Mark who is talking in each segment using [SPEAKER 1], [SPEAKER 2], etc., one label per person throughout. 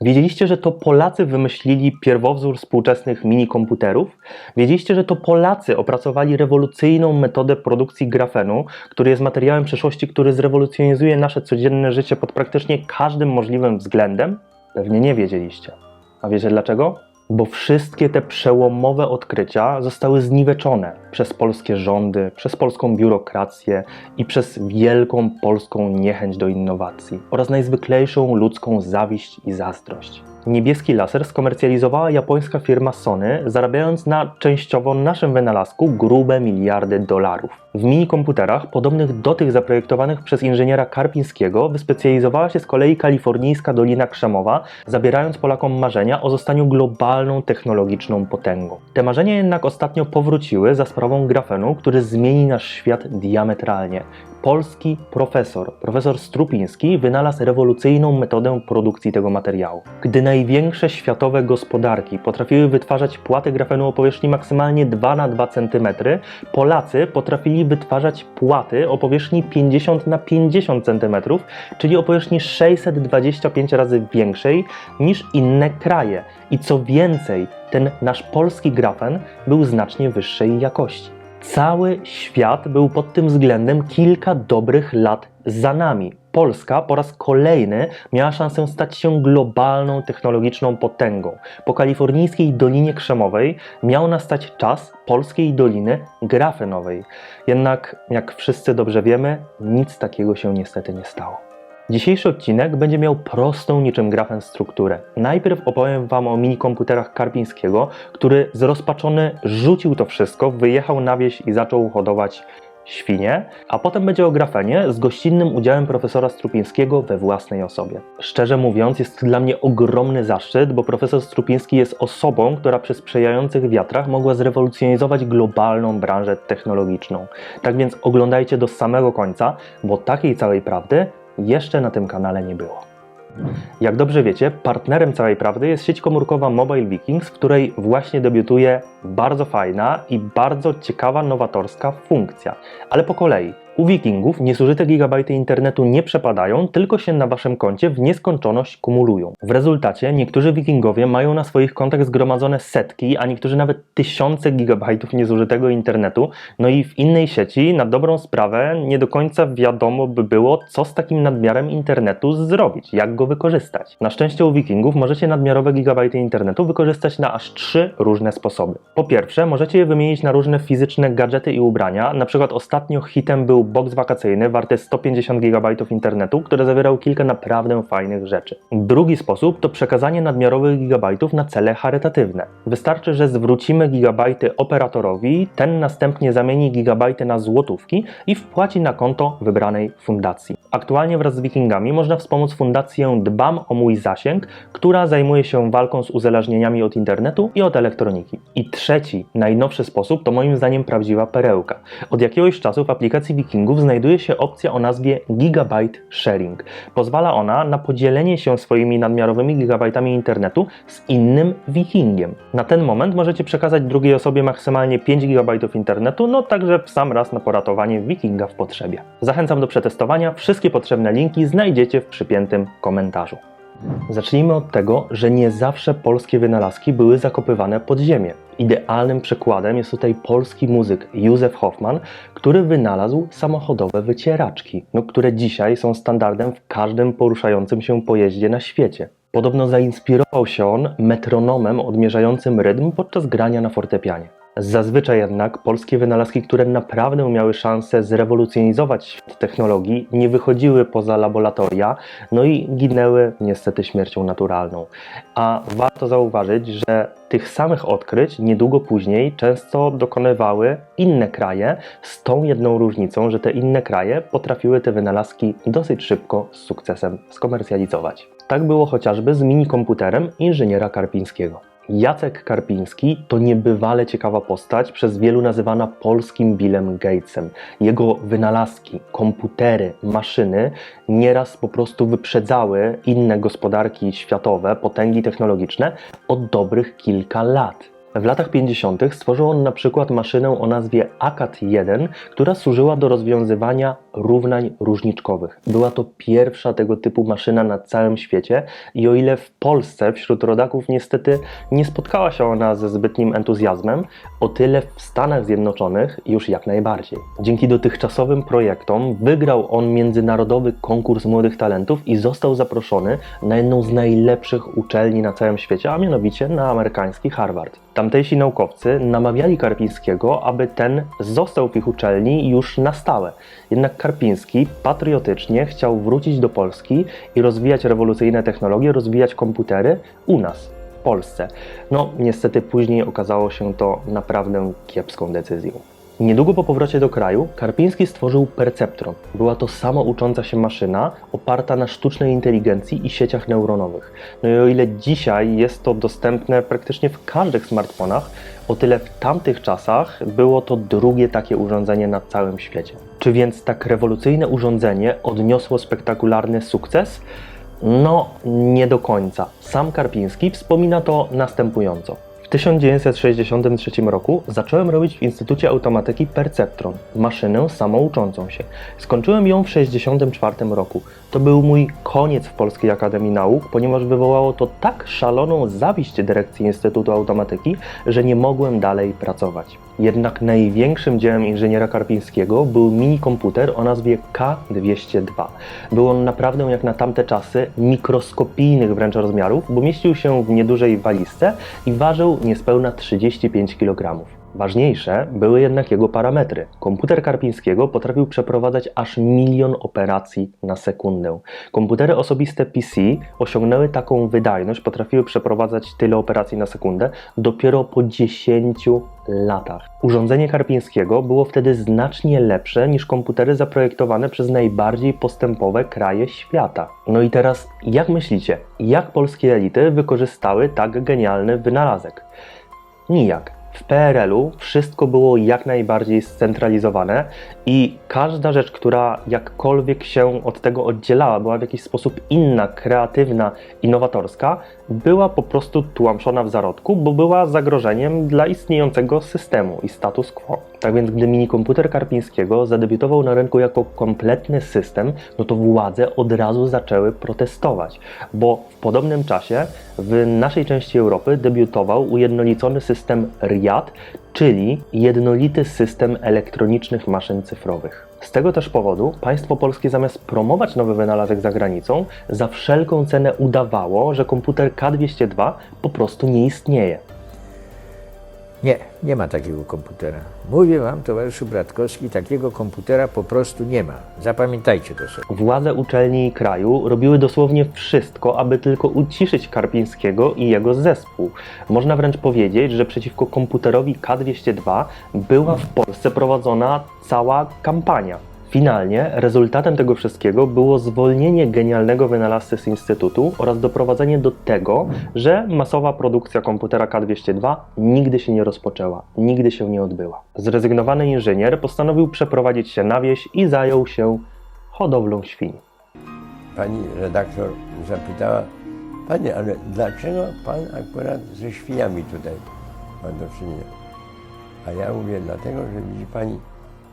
[SPEAKER 1] Wiedzieliście, że to Polacy wymyślili pierwowzór współczesnych minikomputerów? Wiedzieliście, że to Polacy opracowali rewolucyjną metodę produkcji grafenu, który jest materiałem przyszłości, który zrewolucjonizuje nasze codzienne życie pod praktycznie każdym możliwym względem? Pewnie nie wiedzieliście. A wiecie dlaczego? Bo wszystkie te przełomowe odkrycia zostały zniweczone przez polskie rządy, przez polską biurokrację i przez wielką polską niechęć do innowacji oraz najzwyklejszą ludzką zawiść i zazdrość. Niebieski laser skomercjalizowała japońska firma Sony, zarabiając na częściowo naszym wynalazku grube miliardy dolarów. W minikomputerach, podobnych do tych zaprojektowanych przez inżyniera Karpińskiego, wyspecjalizowała się z kolei kalifornijska Dolina Krzemowa, zabierając Polakom marzenia o zostaniu globalną technologiczną potęgą. Te marzenia jednak ostatnio powróciły za sprawą grafenu, który zmieni nasz świat diametralnie. Polski profesor, profesor Strupiński, wynalazł rewolucyjną metodę produkcji tego materiału. Gdy największe światowe gospodarki potrafiły wytwarzać płaty grafenu o powierzchni maksymalnie 2 na 2 cm, Polacy potrafili wytwarzać płaty o powierzchni 50 na 50 cm, czyli o powierzchni 625 razy większej niż inne kraje. I co więcej, ten nasz polski grafen był znacznie wyższej jakości. Cały świat był pod tym względem kilka dobrych lat za nami. Polska po raz kolejny miała szansę stać się globalną technologiczną potęgą. Po kalifornijskiej Dolinie Krzemowej miał nastać czas polskiej Doliny Grafenowej. Jednak, jak wszyscy dobrze wiemy, nic takiego się niestety nie stało. Dzisiejszy odcinek będzie miał prostą niczym grafen strukturę. Najpierw opowiem Wam o minikomputerach Karpińskiego, który zrozpaczony rzucił to wszystko, wyjechał na wieś i zaczął hodować świnie, a potem będzie o grafenie z gościnnym udziałem profesora Strupińskiego we własnej osobie. Szczerze mówiąc, jest dla mnie ogromny zaszczyt, bo profesor Strupiński jest osobą, która przy sprzyjających wiatrach mogła zrewolucjonizować globalną branżę technologiczną. Tak więc oglądajcie do samego końca, bo takiej całej prawdy jeszcze na tym kanale nie było. Jak dobrze wiecie, partnerem całej prawdy jest sieć komórkowa Mobile Vikings, w której właśnie debiutuje bardzo fajna i bardzo ciekawa, nowatorska funkcja. Ale po kolei. U Wikingów niezużyte gigabajty internetu nie przepadają, tylko się na waszym koncie w nieskończoność kumulują. W rezultacie niektórzy Wikingowie mają na swoich kontach zgromadzone setki, a niektórzy nawet tysiące gigabajtów niezużytego internetu, no i w innej sieci na dobrą sprawę nie do końca wiadomo by było, co z takim nadmiarem internetu zrobić, jak go wykorzystać. Na szczęście u Wikingów możecie nadmiarowe gigabajty internetu wykorzystać na aż trzy różne sposoby. Po pierwsze, możecie je wymienić na różne fizyczne gadżety i ubrania, na przykład ostatnio hitem był box wakacyjny warty 150 GB internetu, który zawierał kilka naprawdę fajnych rzeczy. Drugi sposób to przekazanie nadmiarowych gigabajtów na cele charytatywne. Wystarczy, że zwrócimy gigabajty operatorowi, ten następnie zamieni gigabajty na złotówki i wpłaci na konto wybranej fundacji. Aktualnie wraz z Wikingami można wspomóc fundację Dbam o mój zasięg, która zajmuje się walką z uzależnieniami od internetu i od elektroniki. I trzeci, najnowszy sposób to moim zdaniem prawdziwa perełka. Od jakiegoś czasu w aplikacji Znajduje się opcja o nazwie Gigabyte Sharing. Pozwala ona na podzielenie się swoimi nadmiarowymi gigabajtami internetu z innym Wikingiem. Na ten moment możecie przekazać drugiej osobie maksymalnie 5 GB internetu, no także w sam raz na poratowanie Wikinga w potrzebie. Zachęcam do przetestowania. Wszystkie potrzebne linki znajdziecie w przypiętym komentarzu. Zacznijmy od tego, że nie zawsze polskie wynalazki były zakopywane pod ziemię. Idealnym przykładem jest tutaj polski muzyk Józef Hoffman, który wynalazł samochodowe wycieraczki, no, które dzisiaj są standardem w każdym poruszającym się pojeździe na świecie. Podobno zainspirował się on metronomem odmierzającym rytm podczas grania na fortepianie. Zazwyczaj jednak polskie wynalazki, które naprawdę miały szansę zrewolucjonizować świat technologii, nie wychodziły poza laboratoria, no i ginęły niestety śmiercią naturalną. A warto zauważyć, że tych samych odkryć niedługo później często dokonywały inne kraje, z tą jedną różnicą, że te inne kraje potrafiły te wynalazki dosyć szybko z sukcesem skomercjalizować. Tak było chociażby z minikomputerem inżyniera Karpińskiego. Jacek Karpiński to niebywale ciekawa postać, przez wielu nazywana polskim Billem Gatesem. Jego wynalazki, komputery, maszyny nieraz po prostu wyprzedzały inne gospodarki światowe, potęgi technologiczne o dobrych kilka lat. W latach 50. stworzył on na przykład maszynę o nazwie ACAT-1, która służyła do rozwiązywania równań różniczkowych. Była to pierwsza tego typu maszyna na całym świecie i o ile w Polsce wśród rodaków niestety nie spotkała się ona ze zbytnim entuzjazmem, o tyle w Stanach Zjednoczonych już jak najbardziej. Dzięki dotychczasowym projektom wygrał on międzynarodowy konkurs młodych talentów i został zaproszony na jedną z najlepszych uczelni na całym świecie, a mianowicie na amerykański Harvard. Tamtejsi naukowcy namawiali Karpińskiego, aby ten został w ich uczelni już na stałe. Jednak Karpiński patriotycznie chciał wrócić do Polski i rozwijać rewolucyjne technologie, rozwijać komputery u nas, w Polsce. No, niestety później okazało się to naprawdę kiepską decyzją. Niedługo po powrocie do kraju Karpiński stworzył Perceptron. Była to samoucząca się maszyna oparta na sztucznej inteligencji i sieciach neuronowych. No i o ile dzisiaj jest to dostępne praktycznie w każdych smartfonach, o tyle w tamtych czasach było to drugie takie urządzenie na całym świecie. Czy więc tak rewolucyjne urządzenie odniosło spektakularny sukces? No, nie do końca. Sam Karpiński wspomina to następująco. W 1963 roku zacząłem robić w Instytucie Automatyki Perceptron, maszynę samouczącą się. Skończyłem ją w 1964 roku. To był mój koniec w Polskiej Akademii Nauk, ponieważ wywołało to tak szaloną zawiść dyrekcji Instytutu Automatyki, że nie mogłem dalej pracować. Jednak największym dziełem inżyniera Karpińskiego był mini komputer o nazwie K202. Był on naprawdę jak na tamte czasy mikroskopijnych wręcz rozmiarów, bo mieścił się w niedużej walizce i ważył niespełna 35 kg. Ważniejsze były jednak jego parametry. Komputer Karpińskiego potrafił przeprowadzać aż milion operacji na sekundę. Komputery osobiste PC osiągnęły taką wydajność, potrafiły przeprowadzać tyle operacji na sekundę dopiero po 10 latach. Urządzenie Karpińskiego było wtedy znacznie lepsze niż komputery zaprojektowane przez najbardziej postępowe kraje świata. No i teraz, jak myślicie, jak polskie elity wykorzystały tak genialny wynalazek? Nijak. W PRL-u wszystko było jak najbardziej scentralizowane i każda rzecz, która jakkolwiek się od tego oddzielała, była w jakiś sposób inna, kreatywna, innowatorska, była po prostu tłamszona w zarodku, bo była zagrożeniem dla istniejącego systemu i status quo. Tak więc, gdy minikomputer Karpińskiego zadebiutował na rynku jako kompletny system, no to władze od razu zaczęły protestować, bo w podobnym czasie w naszej części Europy debiutował ujednolicony system RIAD, czyli jednolity system elektronicznych maszyn cyfrowych. Z tego też powodu państwo polskie zamiast promować nowy wynalazek za granicą, za wszelką cenę udawało, że komputer K202 po prostu nie istnieje.
[SPEAKER 2] Nie, nie ma takiego komputera. Mówię wam, towarzyszu Bratkowski, takiego komputera po prostu nie ma. Zapamiętajcie to sobie.
[SPEAKER 1] Władze uczelni i kraju robiły dosłownie wszystko, aby tylko uciszyć Karpińskiego i jego zespół. Można wręcz powiedzieć, że przeciwko komputerowi K202 była w Polsce prowadzona cała kampania. Finalnie rezultatem tego wszystkiego było zwolnienie genialnego wynalazcy z Instytutu oraz doprowadzenie do tego, że masowa produkcja komputera K202 nigdy się nie rozpoczęła, nigdy się nie odbyła. Zrezygnowany inżynier postanowił przeprowadzić się na wieś i zajął się hodowlą świń.
[SPEAKER 3] Pani redaktor zapytała, Panie, ale dlaczego Pan akurat ze świniami tutaj ma do czynienia? A ja mówię, dlatego, że widzi Pani,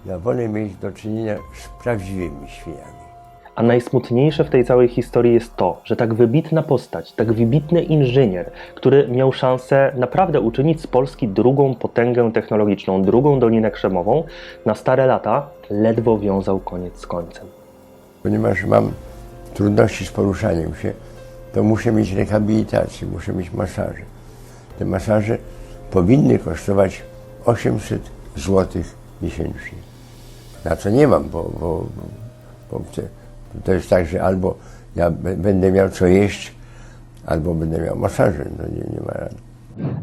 [SPEAKER 3] ja wolę mieć do czynienia z prawdziwymi świniami.
[SPEAKER 1] A najsmutniejsze w tej całej historii jest to, że tak wybitna postać, tak wybitny inżynier, który miał szansę naprawdę uczynić z Polski drugą potęgę technologiczną, drugą Dolinę Krzemową, na stare lata ledwo wiązał koniec z końcem.
[SPEAKER 3] Ponieważ mam trudności z poruszaniem się, to muszę mieć rehabilitację, muszę mieć masaże. Te masaże powinny kosztować 800 zł miesięcznie. Na co nie mam, bo, bo, bo to jest tak, że albo ja będę miał co jeść, albo będę miał masaże. No nie, nie ma rady.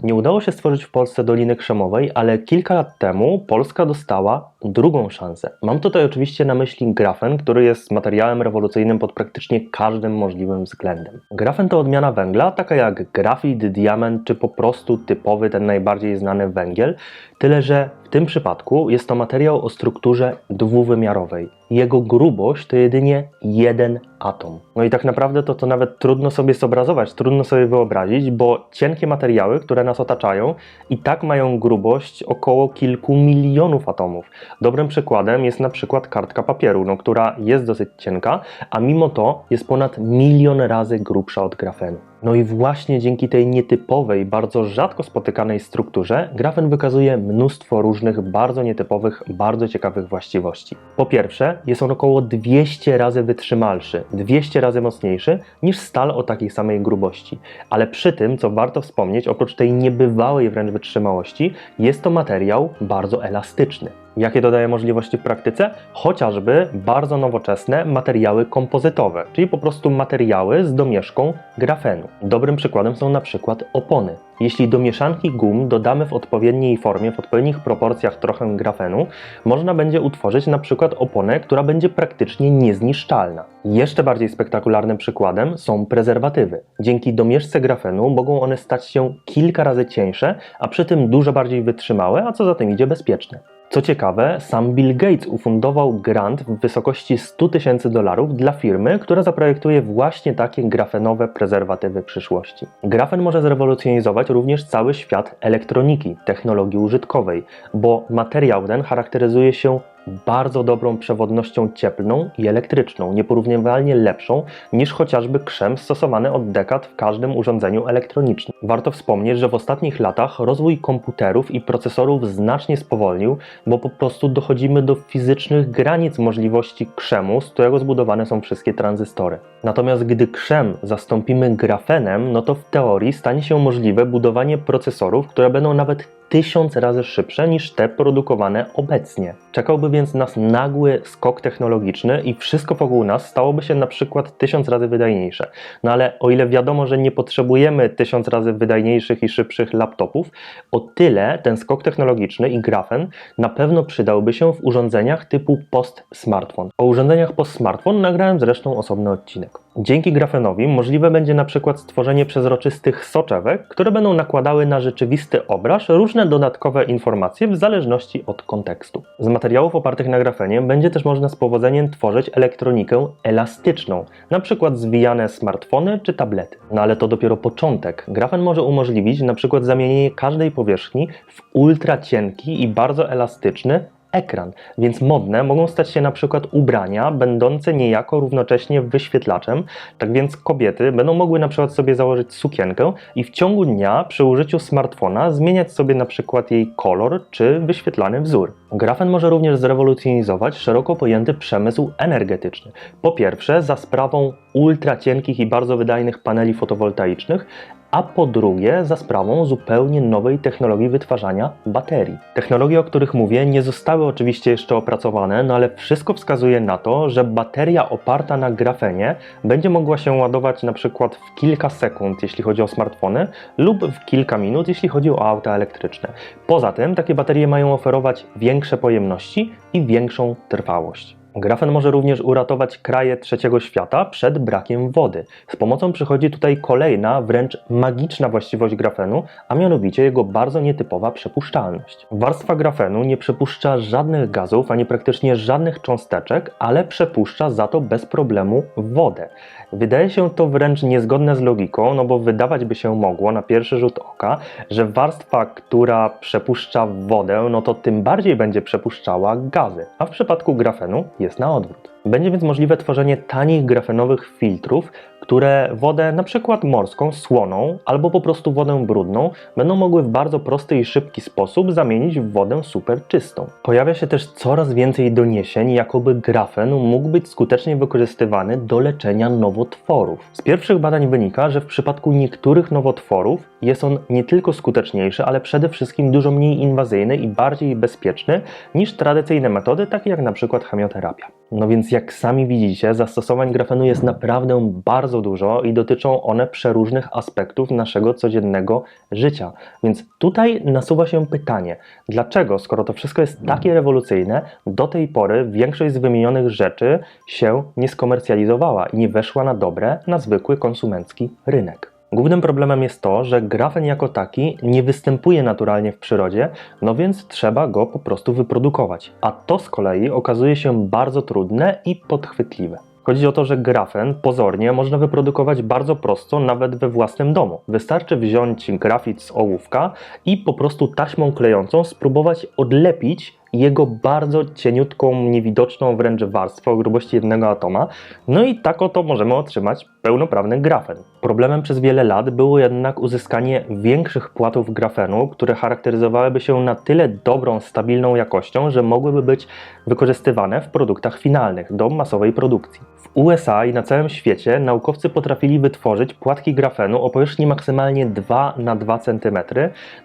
[SPEAKER 1] Nie udało się stworzyć w Polsce Doliny Krzemowej, ale kilka lat temu Polska dostała drugą szansę. Mam tutaj oczywiście na myśli grafen, który jest materiałem rewolucyjnym pod praktycznie każdym możliwym względem. Grafen to odmiana węgla, taka jak grafit, diament czy po prostu typowy, ten najbardziej znany węgiel, tyle że w tym przypadku jest to materiał o strukturze dwuwymiarowej. Jego grubość to jedynie jeden atom. No i tak naprawdę to, to nawet trudno sobie zobrazować, trudno sobie wyobrazić, bo cienkie materiały, które nas otaczają, i tak mają grubość około kilku milionów atomów. Dobrym przykładem jest na przykład kartka papieru, no, która jest dosyć cienka, a mimo to jest ponad milion razy grubsza od grafenu. No i właśnie dzięki tej nietypowej, bardzo rzadko spotykanej strukturze, grafen wykazuje mnóstwo różnych, bardzo nietypowych, bardzo ciekawych właściwości. Po pierwsze, jest on około 200 razy wytrzymalszy, 200 razy mocniejszy niż stal o takiej samej grubości. Ale przy tym, co warto wspomnieć, oprócz tej niebywałej wręcz wytrzymałości, jest to materiał bardzo elastyczny. Jakie dodaje możliwości w praktyce? Chociażby bardzo nowoczesne materiały kompozytowe, czyli po prostu materiały z domieszką grafenu. Dobrym przykładem są na przykład opony. Jeśli do mieszanki gum dodamy w odpowiedniej formie, w odpowiednich proporcjach trochę grafenu, można będzie utworzyć na przykład oponę, która będzie praktycznie niezniszczalna. Jeszcze bardziej spektakularnym przykładem są prezerwatywy. Dzięki domieszce grafenu mogą one stać się kilka razy cieńsze, a przy tym dużo bardziej wytrzymałe, a co za tym idzie bezpieczne. Co ciekawe, sam Bill Gates ufundował grant w wysokości 100 tysięcy dolarów dla firmy, która zaprojektuje właśnie takie grafenowe prezerwatywy przyszłości. Grafen może zrewolucjonizować również cały świat elektroniki, technologii użytkowej, bo materiał ten charakteryzuje się bardzo dobrą przewodnością cieplną i elektryczną, nieporównywalnie lepszą niż chociażby krzem stosowany od dekad w każdym urządzeniu elektronicznym. Warto wspomnieć, że w ostatnich latach rozwój komputerów i procesorów znacznie spowolnił, bo po prostu dochodzimy do fizycznych granic możliwości krzemu, z którego zbudowane są wszystkie tranzystory. Natomiast gdy krzem zastąpimy grafenem, no to w teorii stanie się możliwe budowanie procesorów, które będą nawet tysiąc razy szybsze niż te produkowane obecnie. Czekałby więc nas nagły skok technologiczny i wszystko wokół nas stałoby się na przykład tysiąc razy wydajniejsze. No ale o ile wiadomo, że nie potrzebujemy tysiąc razy wydajniejszych i szybszych laptopów, o tyle ten skok technologiczny i grafen na pewno przydałby się w urządzeniach typu post-smartphone. O urządzeniach post-smartphone nagrałem zresztą osobny odcinek. Dzięki grafenowi możliwe będzie na przykład stworzenie przezroczystych soczewek, które będą nakładały na rzeczywisty obraz różne dodatkowe informacje w zależności od kontekstu. Z materiałów opartych na grafenie będzie też można z powodzeniem tworzyć elektronikę elastyczną, na przykład zwijane smartfony czy tablety. No ale to dopiero początek. Grafen może umożliwić na przykład zamienienie każdej powierzchni w ultra cienki i bardzo elastyczny ekran, więc modne mogą stać się na przykład ubrania będące niejako równocześnie wyświetlaczem. Tak więc kobiety będą mogły na przykład sobie założyć sukienkę i w ciągu dnia przy użyciu smartfona zmieniać sobie na przykład jej kolor czy wyświetlany wzór. Grafen może również zrewolucjonizować szeroko pojęty przemysł energetyczny. Po pierwsze, za sprawą ultra cienkich i bardzo wydajnych paneli fotowoltaicznych, a po drugie za sprawą zupełnie nowej technologii wytwarzania baterii. Technologie, o których mówię, nie zostały oczywiście jeszcze opracowane, no ale wszystko wskazuje na to, że bateria oparta na grafenie będzie mogła się ładować na przykład w kilka sekund, jeśli chodzi o smartfony, lub w kilka minut, jeśli chodzi o auta elektryczne. Poza tym takie baterie mają oferować większe pojemności i większą trwałość. Grafen może również uratować kraje trzeciego świata przed brakiem wody. Z pomocą przychodzi tutaj kolejna, wręcz magiczna właściwość grafenu, a mianowicie jego bardzo nietypowa przepuszczalność. Warstwa grafenu nie przepuszcza żadnych gazów ani praktycznie żadnych cząsteczek, ale przepuszcza za to bez problemu wodę. Wydaje się to wręcz niezgodne z logiką, no bo wydawać by się mogło na pierwszy rzut oka, że warstwa, która przepuszcza wodę, no to tym bardziej będzie przepuszczała gazy, a w przypadku grafenu есть на отдых. Będzie więc możliwe tworzenie tanich grafenowych filtrów, które wodę przykład morską, słoną albo po prostu wodę brudną będą mogły w bardzo prosty i szybki sposób zamienić w wodę super czystą. Pojawia się też coraz więcej doniesień, jakoby grafen mógł być skutecznie wykorzystywany do leczenia nowotworów. Z pierwszych badań wynika, że w przypadku niektórych nowotworów jest on nie tylko skuteczniejszy, ale przede wszystkim dużo mniej inwazyjny i bardziej bezpieczny niż tradycyjne metody, takie jak przykład chemioterapia. No więc jak sami widzicie, zastosowań grafenu jest naprawdę bardzo dużo i dotyczą one przeróżnych aspektów naszego codziennego życia. Więc tutaj nasuwa się pytanie, dlaczego, skoro to wszystko jest takie rewolucyjne, do tej pory większość z wymienionych rzeczy się nie skomercjalizowała i nie weszła na dobre, na zwykły konsumencki rynek? Głównym problemem jest to, że grafen jako taki nie występuje naturalnie w przyrodzie, no więc trzeba go po prostu wyprodukować. A to z kolei okazuje się bardzo trudne i podchwytliwe. Chodzi o to, że grafen pozornie można wyprodukować bardzo prosto, nawet we własnym domu. Wystarczy wziąć grafit z ołówka i po prostu taśmą klejącą spróbować odlepić jego bardzo cieniutką, niewidoczną wręcz warstwę o grubości jednego atoma. No i tak oto możemy otrzymać pełnoprawny grafen. Problemem przez wiele lat było jednak uzyskanie większych płatów grafenu, które charakteryzowałyby się na tyle dobrą, stabilną jakością, że mogłyby być wykorzystywane w produktach finalnych do masowej produkcji. W USA i na całym świecie naukowcy potrafili wytworzyć płatki grafenu o powierzchni maksymalnie 2 na 2 cm.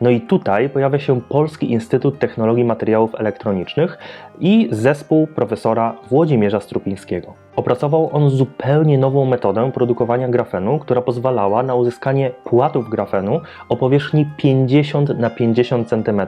[SPEAKER 1] No i tutaj pojawia się Polski Instytut Technologii Materiałów Elektronicznych i zespół profesora Włodzimierza Strupińskiego. Opracował on zupełnie nową metodę produkowania grafenu, która pozwalała na uzyskanie płatów grafenu o powierzchni 50 na 50 cm,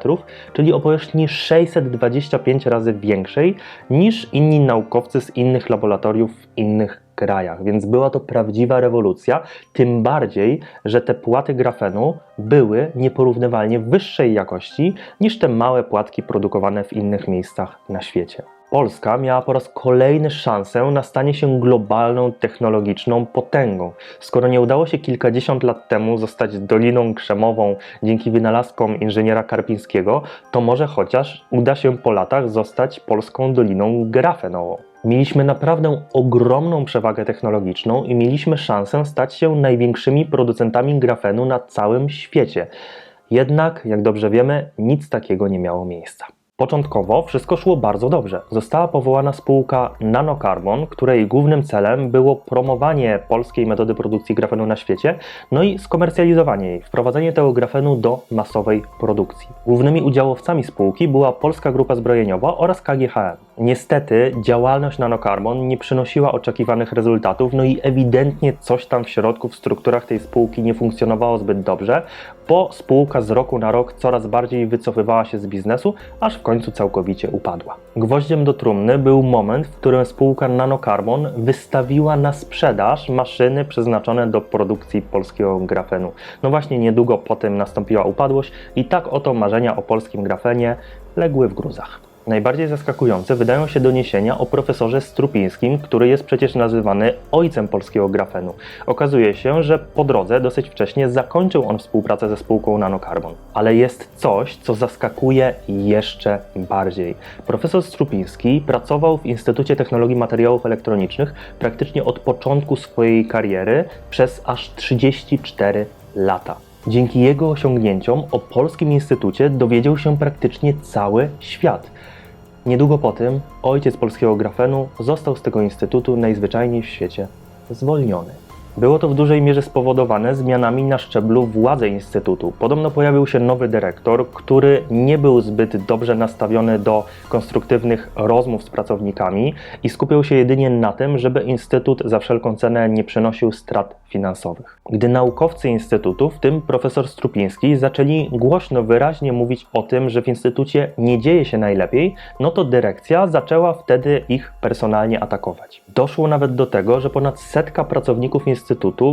[SPEAKER 1] czyli o powierzchni 625 razy większej niż inni naukowcy z innych laboratoriów w innych krajach. Więc była to prawdziwa rewolucja, tym bardziej, że te płaty grafenu były nieporównywalnie wyższej jakości niż te małe płatki produkowane w innych miejscach na świecie. Polska miała po raz kolejny szansę na stanie się globalną technologiczną potęgą. Skoro nie udało się kilkadziesiąt lat temu zostać Doliną Krzemową dzięki wynalazkom inżyniera Karpińskiego, to może chociaż uda się po latach zostać polską Doliną Grafenową. Mieliśmy naprawdę ogromną przewagę technologiczną i mieliśmy szansę stać się największymi producentami grafenu na całym świecie. Jednak, jak dobrze wiemy, nic takiego nie miało miejsca. Początkowo wszystko szło bardzo dobrze. Została powołana spółka Nanocarbon, której głównym celem było promowanie polskiej metody produkcji grafenu na świecie, no i skomercjalizowanie jej, wprowadzenie tego grafenu do masowej produkcji. Głównymi udziałowcami spółki była Polska Grupa Zbrojeniowa oraz KGHM. Niestety działalność Nanocarbon nie przynosiła oczekiwanych rezultatów, no i ewidentnie coś tam w środku w strukturach tej spółki nie funkcjonowało zbyt dobrze, bo spółka z roku na rok coraz bardziej wycofywała się z biznesu, aż w końcu całkowicie upadła. Gwoździem do trumny był moment, w którym spółka Nanocarbon wystawiła na sprzedaż maszyny przeznaczone do produkcji polskiego grafenu. No właśnie niedługo potem nastąpiła upadłość i tak oto marzenia o polskim grafenie legły w gruzach. Najbardziej zaskakujące wydają się doniesienia o profesorze Strupińskim, który jest przecież nazywany ojcem polskiego grafenu. Okazuje się, że po drodze dosyć wcześnie zakończył on współpracę ze spółką Nanocarbon. Ale jest coś, co zaskakuje jeszcze bardziej. Profesor Strupiński pracował w Instytucie Technologii Materiałów Elektronicznych praktycznie od początku swojej kariery przez aż 34 lata. Dzięki jego osiągnięciom o polskim instytucie dowiedział się praktycznie cały świat. Niedługo po tym ojciec polskiego grafenu został z tego instytutu najzwyczajniej w świecie zwolniony. Było to w dużej mierze spowodowane zmianami na szczeblu władzy instytutu. Podobno pojawił się nowy dyrektor, który nie był zbyt dobrze nastawiony do konstruktywnych rozmów z pracownikami i skupiał się jedynie na tym, żeby instytut za wszelką cenę nie przynosił strat finansowych. Gdy naukowcy instytutu, w tym profesor Strupiński, zaczęli głośno, wyraźnie mówić o tym, że w instytucie nie dzieje się najlepiej, no to dyrekcja zaczęła wtedy ich personalnie atakować. Doszło nawet do tego, że ponad setka pracowników instytutu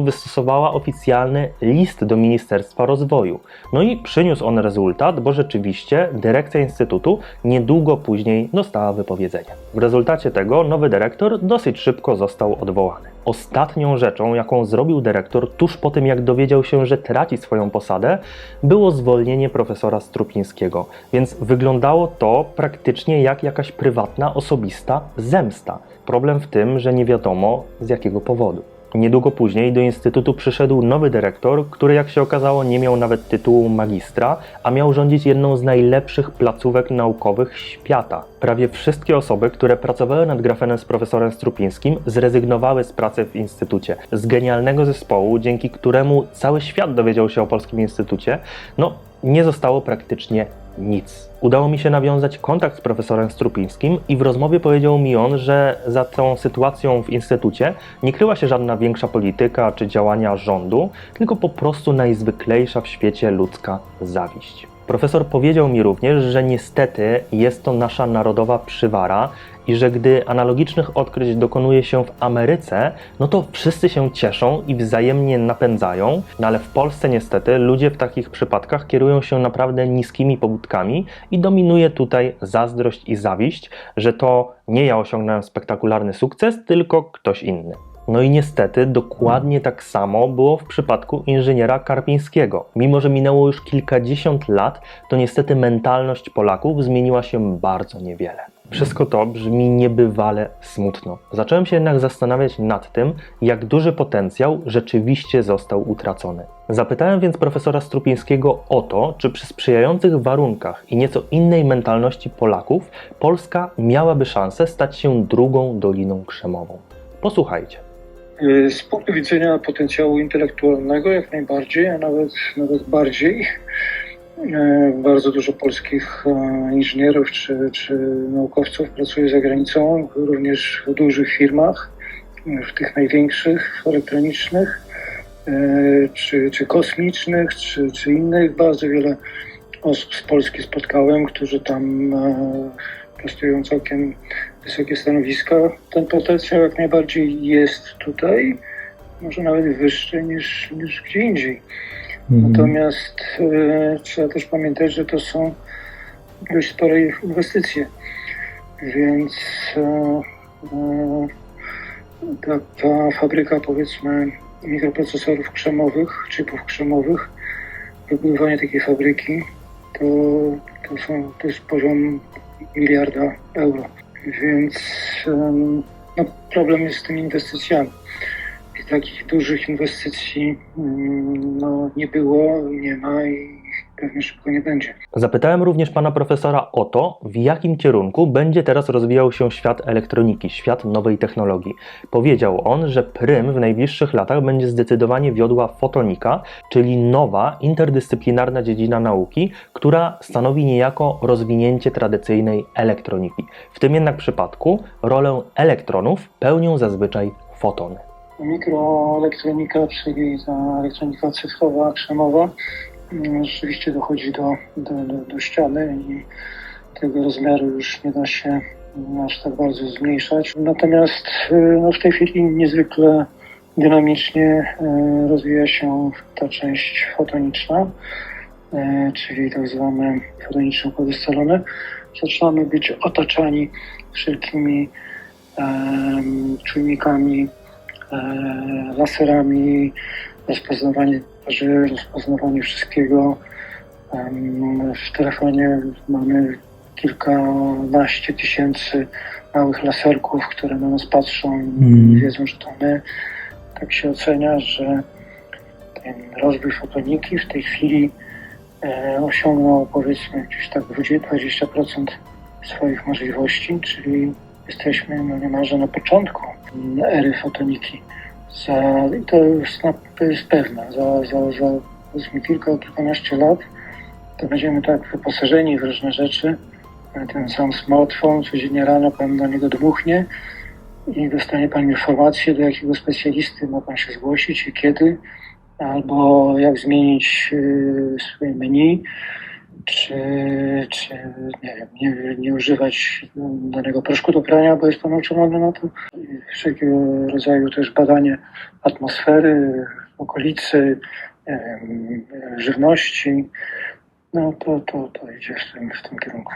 [SPEAKER 1] wystosowała oficjalny list do Ministerstwa Rozwoju. No i przyniósł on rezultat, bo rzeczywiście dyrekcja instytutu niedługo później dostała wypowiedzenie. W rezultacie tego nowy dyrektor dosyć szybko został odwołany. Ostatnią rzeczą, jaką zrobił dyrektor tuż po tym, jak dowiedział się, że traci swoją posadę, było zwolnienie profesora Strupińskiego. Więc wyglądało to praktycznie jak jakaś prywatna, osobista zemsta. Problem w tym, że nie wiadomo z jakiego powodu. Niedługo później do instytutu przyszedł nowy dyrektor, który jak się okazało nie miał nawet tytułu magistra, a miał rządzić jedną z najlepszych placówek naukowych świata. Prawie wszystkie osoby, które pracowały nad grafenem z profesorem Strupińskim, zrezygnowały z pracy w instytucie. Z genialnego zespołu, dzięki któremu cały świat dowiedział się o polskim instytucie, no nie zostało praktycznie nic. Udało mi się nawiązać kontakt z profesorem Strupińskim i w rozmowie powiedział mi on, że za tą sytuacją w instytucie nie kryła się żadna większa polityka czy działania rządu, tylko po prostu najzwyklejsza w świecie ludzka zawiść. Profesor powiedział mi również, że niestety jest to nasza narodowa przywara i że gdy analogicznych odkryć dokonuje się w Ameryce, no to wszyscy się cieszą i wzajemnie napędzają, no ale w Polsce niestety ludzie w takich przypadkach kierują się naprawdę niskimi pobudkami i dominuje tutaj zazdrość i zawiść, że to nie ja osiągnąłem spektakularny sukces, tylko ktoś inny. No i niestety dokładnie tak samo było w przypadku inżyniera Karpińskiego. Mimo, że minęło już kilkadziesiąt lat, to niestety mentalność Polaków zmieniła się bardzo niewiele. Wszystko to brzmi niebywale smutno. Zacząłem się jednak zastanawiać nad tym, jak duży potencjał rzeczywiście został utracony. Zapytałem więc profesora Strupińskiego o to, czy przy sprzyjających warunkach i nieco innej mentalności Polaków Polska miałaby szansę stać się drugą Doliną Krzemową. Posłuchajcie.
[SPEAKER 4] Y, Z punktu widzenia potencjału intelektualnego jak najbardziej, a nawet, nawet bardziej. E, Bardzo dużo polskich e, inżynierów czy, czy naukowców pracuje za granicą, również w dużych firmach, w tych największych elektronicznych, e, czy, czy kosmicznych, czy, czy innych. Bardzo wiele osób z Polski spotkałem, którzy tam e, piastują całkiem wysokie stanowiska. Ten potencjał jak najbardziej jest tutaj, może nawet wyższy niż, niż gdzie indziej. Natomiast e, trzeba też pamiętać, że to są dość spore inwestycje, więc e, e, ta, ta fabryka powiedzmy mikroprocesorów krzemowych, chipów krzemowych, wybudowanie takiej fabryki to, to, są, to jest poziom miliarda euro. Więc no, problem jest z tymi inwestycjami. I takich dużych inwestycji no, nie było, nie ma i pewnie szybko nie będzie.
[SPEAKER 1] Zapytałem również pana profesora o to, w jakim kierunku będzie teraz rozwijał się świat elektroniki, świat nowej technologii. Powiedział on, że prym w najbliższych latach będzie zdecydowanie wiodła fotonika, czyli nowa, interdyscyplinarna dziedzina nauki, która stanowi niejako rozwinięcie tradycyjnej elektroniki. W tym jednak przypadku rolę elektronów pełnią zazwyczaj fotony.
[SPEAKER 4] Mikroelektronika, czyli ta elektronika cyfrowa, krzemowa, rzeczywiście dochodzi do, do, do, do ściany i tego rozmiaru już nie da się mm, aż tak bardzo zmniejszać. Natomiast y, no, w tej chwili niezwykle dynamicznie y, rozwija się ta część fotoniczna, y, czyli tak zwane fotoniczne układy scalone. Zaczynamy być otaczani wszelkimi czujnikami e, laserami, rozpoznawanie twarzy, rozpoznawanie wszystkiego. W telefonie mamy kilkanaście tysięcy małych laserków, które na nas patrzą i wiedzą, że to my. Tak się ocenia, że ten rozwój fotoniki w tej chwili e, osiągnął powiedzmy gdzieś tak 20% swoich możliwości, czyli jesteśmy no niemalże na początku ery fotoniki. Za, i to, jest, na- to jest pewne. Za, za, za powiedzmy kilka, kilkanaście lat to będziemy tak wyposażeni w różne rzeczy. Ten sam smartfon, codziennie rano pan na niego dmuchnie i dostanie pan informację, do jakiego specjalisty ma pan się zgłosić i kiedy, albo jak zmienić y, swoje menu czy, czy nie wiem, nie, nie używać danego proszku do prania, bo jest pan uczulony na to. Wszelkiego rodzaju też badanie atmosfery, okolicy, wiem, żywności. No to, to, to idzie w tym, w tym kierunku.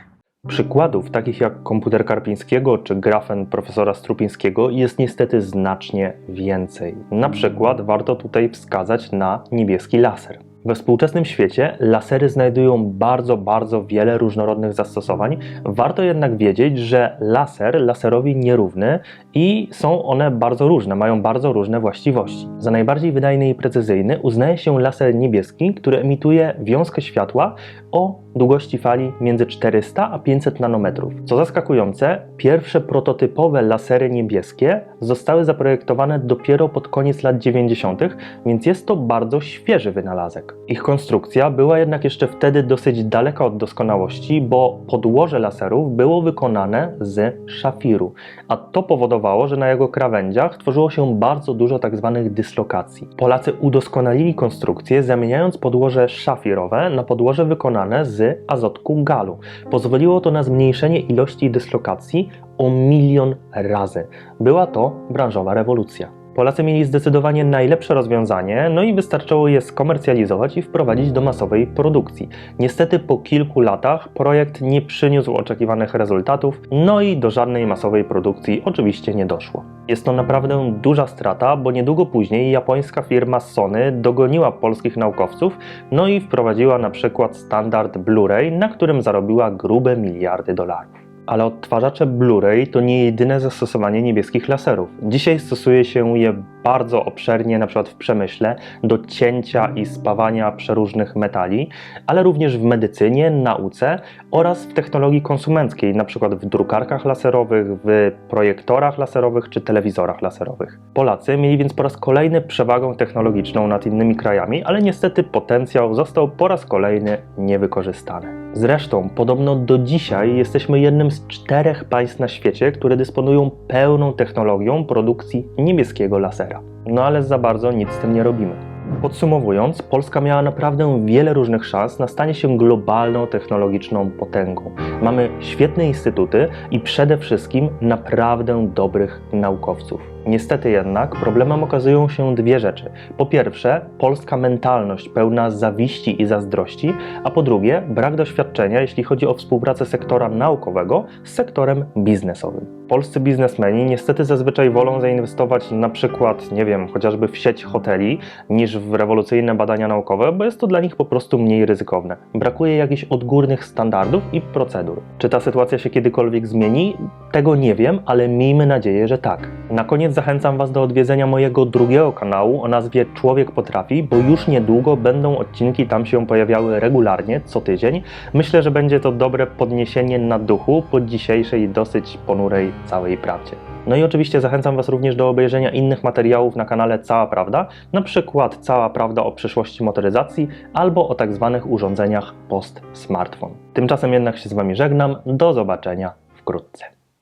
[SPEAKER 1] Przykładów takich jak komputer Karpińskiego czy grafen profesora Strupińskiego jest niestety znacznie więcej. Na przykład warto tutaj wskazać na niebieski laser. We współczesnym świecie lasery znajdują bardzo, bardzo wiele różnorodnych zastosowań. Warto jednak wiedzieć, że laser laserowi nierówny i są one bardzo różne, mają bardzo różne właściwości. Za najbardziej wydajny i precyzyjny uznaje się laser niebieski, który emituje wiązkę światła o długości fali między 400 a 500 nanometrów. Co zaskakujące, pierwsze prototypowe lasery niebieskie zostały zaprojektowane dopiero pod koniec lat 90., więc jest to bardzo świeży wynalazek. Ich konstrukcja była jednak jeszcze wtedy dosyć daleka od doskonałości, bo podłoże laserów było wykonane z szafiru, a to powodowało, że na jego krawędziach tworzyło się bardzo dużo tzw. dyslokacji. Polacy udoskonalili konstrukcję, zamieniając podłoże szafirowe na podłoże wykonane z azotku galu. Pozwoliło to na zmniejszenie ilości dyslokacji o milion razy. Była to branżowa rewolucja. Polacy mieli zdecydowanie najlepsze rozwiązanie, no i wystarczyło je skomercjalizować i wprowadzić do masowej produkcji. Niestety po kilku latach projekt nie przyniósł oczekiwanych rezultatów, no i do żadnej masowej produkcji oczywiście nie doszło. Jest to naprawdę duża strata, bo niedługo później japońska firma Sony dogoniła polskich naukowców, no i wprowadziła na przykład standard Blu-ray, na którym zarobiła grube miliardy dolarów. Ale odtwarzacze Blu-ray to nie jedyne zastosowanie niebieskich laserów. Dzisiaj stosuje się je bardzo obszernie, na przykład w przemyśle, do cięcia i spawania przeróżnych metali, ale również w medycynie, nauce oraz w technologii konsumenckiej, na przykład w drukarkach laserowych, w projektorach laserowych czy telewizorach laserowych. Polacy mieli więc po raz kolejny przewagę technologiczną nad innymi krajami, ale niestety potencjał został po raz kolejny niewykorzystany. Zresztą, podobno do dzisiaj jesteśmy jednym z czterech państw na świecie, które dysponują pełną technologią produkcji niebieskiego lasera. No ale za bardzo nic z tym nie robimy. Podsumowując, Polska miała naprawdę wiele różnych szans na stanie się globalną technologiczną potęgą. Mamy świetne instytuty i przede wszystkim naprawdę dobrych naukowców. Niestety jednak problemem okazują się dwie rzeczy. Po pierwsze, polska mentalność pełna zawiści i zazdrości, a po drugie, brak doświadczenia, jeśli chodzi o współpracę sektora naukowego z sektorem biznesowym. Polscy biznesmeni niestety zazwyczaj wolą zainwestować na przykład, nie wiem, chociażby w sieć hoteli, niż w rewolucyjne badania naukowe, bo jest to dla nich po prostu mniej ryzykowne. Brakuje jakichś odgórnych standardów i procedur. Czy ta sytuacja się kiedykolwiek zmieni? Tego nie wiem, ale miejmy nadzieję, że tak. Na koniec zachęcam Was do odwiedzenia mojego drugiego kanału o nazwie Człowiek Potrafi, bo już niedługo będą odcinki tam się pojawiały regularnie, co tydzień. Myślę, że będzie to dobre podniesienie na duchu po dzisiejszej dosyć ponurej całej prawdzie. No i oczywiście zachęcam Was również do obejrzenia innych materiałów na kanale Cała Prawda, na przykład Cała Prawda o przyszłości motoryzacji albo o tak zwanych urządzeniach post-smartfon. Tymczasem jednak się z Wami żegnam, do zobaczenia wkrótce.